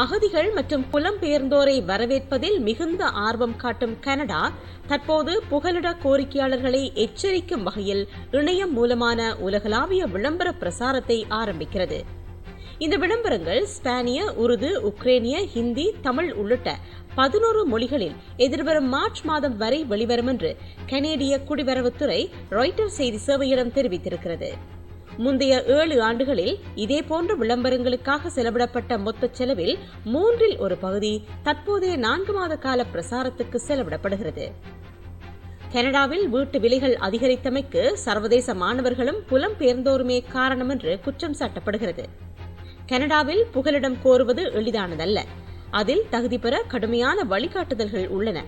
அகதிகள் மற்றும் புலம்பெயர்ந்தோரை வரவேற்பதில் மிகுந்த ஆர்வம் காட்டும் கனடா தற்போது புகலிட கோரிக்கையாளர்களை எச்சரிக்கும் வகையில் இணையம் மூலமான உலகளாவிய விளம்பர பிரசாரத்தை ஆரம்பிக்கிறது. இந்த விளம்பரங்கள் ஸ்பானிய உருது உக்ரேனிய ஹிந்தி தமிழ் உள்ளிட்ட பதினோரு மொழிகளில் எதிர்வரும் மார்ச் மாதம் வரை வெளிவரும் என்று கனேடிய குடிவரவுத்துறை ராய்ட்டர் செய்தி சேவையிடம் தெரிவித்திருக்கிறது. முந்தைய ஏழு ஆண்டுகளில் இதேபோன்ற விளம்பரங்களுக்காக செலவிடப்பட்ட மொத்த செலவில் மூன்றில் ஒரு பகுதி தற்போதைய நான்கு மாத கால பிரசாரத்துக்கு செலவிடப்படுகிறது. கனடாவில் வீட்டு விலைகள் அதிகரித்தமைக்கு சர்வதேச மாணவர்களும் புலம்பெயர்ந்தோருமே காரணம் என்று குற்றம் சாட்டப்படுகிறது. கனடாவில் புகலிடம் கோருவது எளிதானதல்ல. அதில் தகுதி பெற கடுமையான வழிகாட்டுதல்கள் உள்ளன.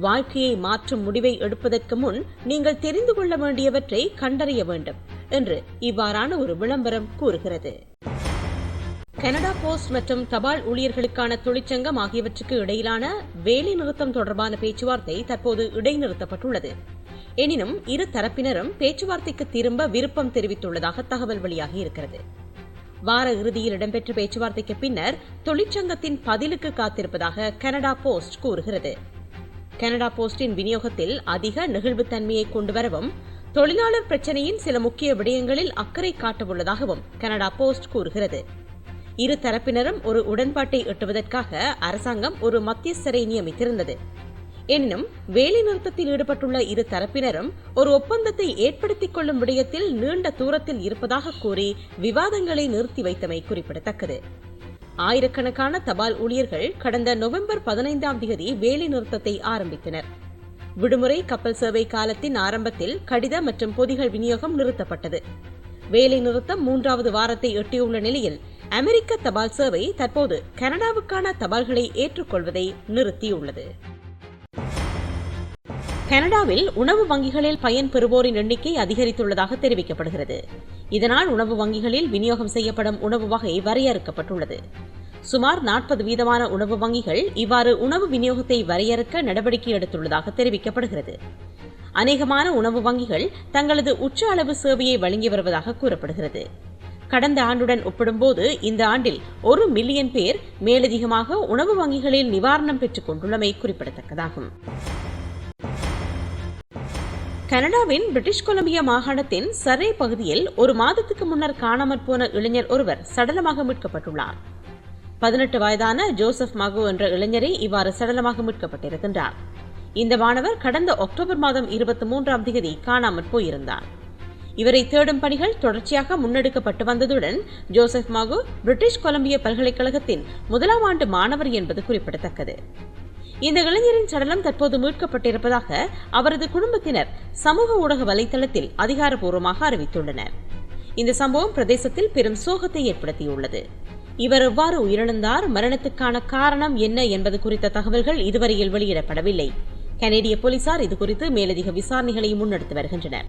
வாழ்க்கையை மாற்றும் முடிவை எடுப்பதற்கு முன் நீங்கள் தெரிந்து கொள்ள வேண்டியவற்றை கண்டறிய வேண்டும். என்று இவ்வாறான ஒரு விளம்பரம் கூறுகிறது. கனடா போஸ்ட் மற்றும் தபால் ஊழியர்களுக்கான தொழிற்சங்கம் ஆகியவற்றுக்கு இடையிலான வேலை நிறுத்தம் தொடர்பான பேச்சுவார்த்தை தற்போது இடைநிறுத்தப்பட்டுள்ளது. எனினும் இரு தரப்பினரும் பேச்சுவார்த்தைக்கு திரும்ப விருப்பம் தெரிவித்துள்ளதாக தகவல் வெளியாகி இருக்கிறது. வார இறுதியில் இடம்பெற்ற பேச்சுவார்த்தைக்கு பின்னர் தொழிற்சங்கத்தின் பதிலுக்கு காத்திருப்பதாக கனடா போஸ்ட் கூறுகிறது. கனடா போஸ்டின் விநியோகத்தில் அதிக நெகிழ்வுத்தன்மையை கொண்டுவரவும் தொழிலாளர் பிரச்சினையின் சில முக்கிய விடயங்களில் அக்கறை காட்டவுள்ளதாகவும் கனடா போஸ்ட் கூறுகிறது. இரு தரப்பினரும் ஒரு உடன்பாட்டை எட்டுவதற்காக அரசாங்கம் ஒரு மத்தியஸ்தரை நியமித்திருந்தது. எனினும் வேலைநிறுத்தத்தில் ஈடுபட்டுள்ள இரு தரப்பினரும் ஒரு ஒப்பந்தத்தை ஏற்படுத்திக் கொள்ளும் விடயத்தில் நீண்ட தூரத்தில் இருப்பதாக கூறி விவாதங்களை நிறுத்தி வைத்தமை குறிப்பிடத்தக்கது. ஆயிரக்கணக்கான தபால் ஊழியர்கள் கடந்த நவம்பர் பதினைந்தாம் தேதி வேலைநிறுத்தத்தை ஆரம்பித்தனர். விடுமுறை கப்பல் சேவை காலத்தின் ஆரம்பத்தில் கடித மற்றும் பொதிகள் விநியோகம் நிறுத்தப்பட்டது. வேலை நிறுத்தம் மூன்றாவது வாரத்தை எட்டியுள்ள நிலையில் அமெரிக்க தபால் சேவை தற்போது கனடாவுக்கான தபால்களை ஏற்றுக்கொள்வதை நிறுத்தியுள்ளது. கனடாவில் உணவு வங்கிகளில் பயன் பெறுவோரின் எண்ணிக்கை அதிகரித்துள்ளதாக தெரிவிக்கப்படுகிறது. இதனால் உணவு வங்கிகளில் விநியோகம் செய்யப்படும் உணவு வகை வரையறுக்கப்பட்டுள்ளது. சுமார் நாற்பது வீதமான உணவு வங்கிகள் இவ்வாறு உணவு விநியோகத்தை வரையறுக்க நடவடிக்கை எடுத்துள்ளதாக தெரிவிக்கப்படுகிறது. அநேகமான உணவு வங்கிகள் தங்களது உச்ச அளவு சேவையை வழங்கி வருவதாக கூறப்படுகிறது. கடந்த ஆண்டுடன் ஒப்பிடும்போது இந்த ஆண்டில் ஒரு மில்லியன் பேர் மேலதிகமாக உணவு வங்கிகளில் நிவாரணம் பெற்றுக் கொண்டுள்ளமை குறிப்பிடத்தக்கதாகும். கனடாவின் பிரிட்டிஷ் கொலம்பியா மாகாணத்தின் சரே பகுதியில் ஒரு மாதத்துக்கு முன்னர் காணாமற் போன இளைஞர் ஒருவர் சடலமாக மீட்கப்பட்டுள்ளார். பதினெட்டு வயதான ஜோசப் மகு என்ற இளைஞரை இவ்வாறு சடலமாக மீட்கப்பட்டிருக்கின்றார். இந்த மாணவர் கடந்த அக்டோபர் மாதம் இருபத்தி மூன்றாம் தேதி காணாமற் போயிருந்தார். இவரை தேடும் பணிகள் தொடர்ச்சியாக முன்னெடுக்கப்பட்டு வந்ததுடன் ஜோசப் மாகு பிரிட்டிஷ் கொலம்பிய பல்கலைக்கழகத்தின் முதலாம் ஆண்டு மாணவர் என்பது குறிப்பிடத்தக்கது. இந்த இளைஞரின் சடலம் தற்போது மீட்கப்பட்டிருப்பதாக அவரது குடும்பத்தினர் சமூக ஊடக வலைதளத்தில் அதிகாரப்பூர்வமாக அறிவித்துள்ளனர். இந்த சம்பவம் பிரதேசத்தில் பெரும் சோகத்தை ஏற்படுத்தியுள்ளது. இவர் எவ்வாறு உயிரிழந்தார் மரணத்துக்கான காரணம் என்ன என்பது குறித்த தகவல்கள் இதுவரையில் வெளியிடப்படவில்லை. கனேடிய போலீசார் இதுகுறித்து மேலதிக விசாரணைகளை முன்னெடுத்து வருகின்றனர்.